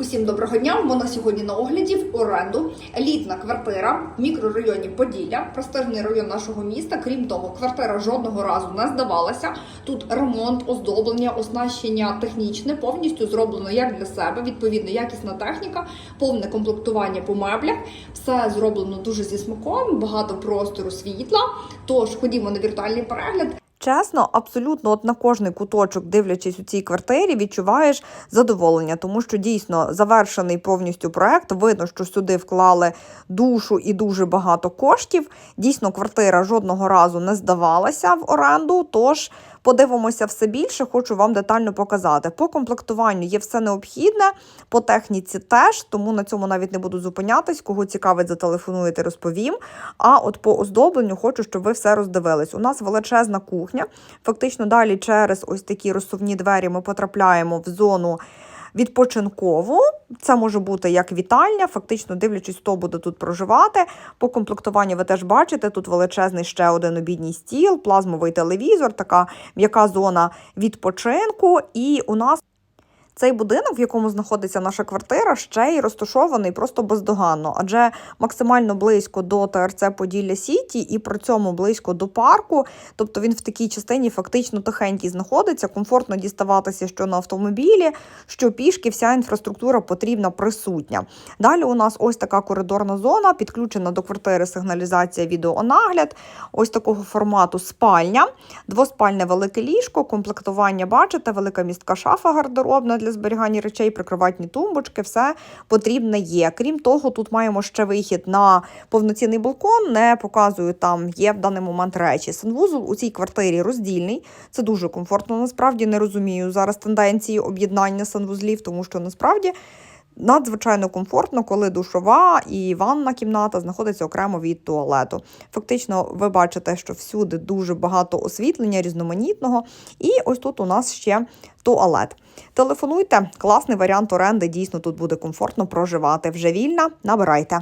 Усім доброго дня. Вона сьогодні на огляді в оренду. Елітна квартира в мікрорайоні Поділля, простежний район нашого міста. Крім того, квартира жодного разу не здавалася. Тут ремонт, оздоблення, оснащення технічне повністю зроблено як для себе. Відповідно, якісна техніка, повне комплектування по меблях. Все зроблено дуже зі смаком, багато простору світла. Тож ходімо на віртуальний перегляд. Чесно, абсолютно от на кожний куточок, дивлячись у цій квартирі, відчуваєш задоволення, тому що дійсно завершений повністю проект. Видно, що сюди вклали душу і дуже багато коштів. Дійсно, квартира жодного разу не здавалася в оренду. Тож подивимося все більше, хочу вам детально показати. По комплектуванню є все необхідне, по техніці теж, тому на цьому навіть не буду зупинятись. Кого цікавить, зателефонуєте, розповім. А от по оздобленню хочу, щоб ви все роздивились. У нас величезна кухня. Фактично, далі через ось такі розсувні двері ми потрапляємо в зону. Відпочинкову, це може бути як вітальня, фактично дивлячись, хто буде тут проживати. По комплектуванню ви теж бачите, тут величезний ще один обідній стіл, плазмовий телевізор, така м'яка зона відпочинку. І у нас цей будинок, в якому знаходиться наша квартира, ще й розташований просто бездоганно, адже максимально близько до ТРЦ Поділля Сіті і при цьому близько до парку. Тобто він в такій частині фактично тихенький знаходиться, комфортно діставатися що на автомобілі, що пішки, вся інфраструктура потрібна присутня. Далі у нас ось така коридорна зона, підключена до квартири сигналізація, відеонагляд, ось такого формату спальня, двоспальне велике ліжко, комплектування, бачите, велика містка шафа гардеробна для зберігання речей, прикриватні тумбочки, все потрібне є. Крім того, тут маємо ще вихід на повноцінний балкон. Не показую, там є в даний момент речі. Санвузол у цій квартирі роздільний. Це дуже комфортно. Насправді не розумію зараз тенденції об'єднання санвузлів, тому що насправді. Надзвичайно комфортно, коли душова і ванна кімната знаходиться окремо від туалету. Фактично, ви бачите, що всюди дуже багато освітлення різноманітного. І ось тут у нас ще туалет. Телефонуйте, класний варіант оренди. Дійсно, тут буде комфортно проживати. Вже вільна, набирайте.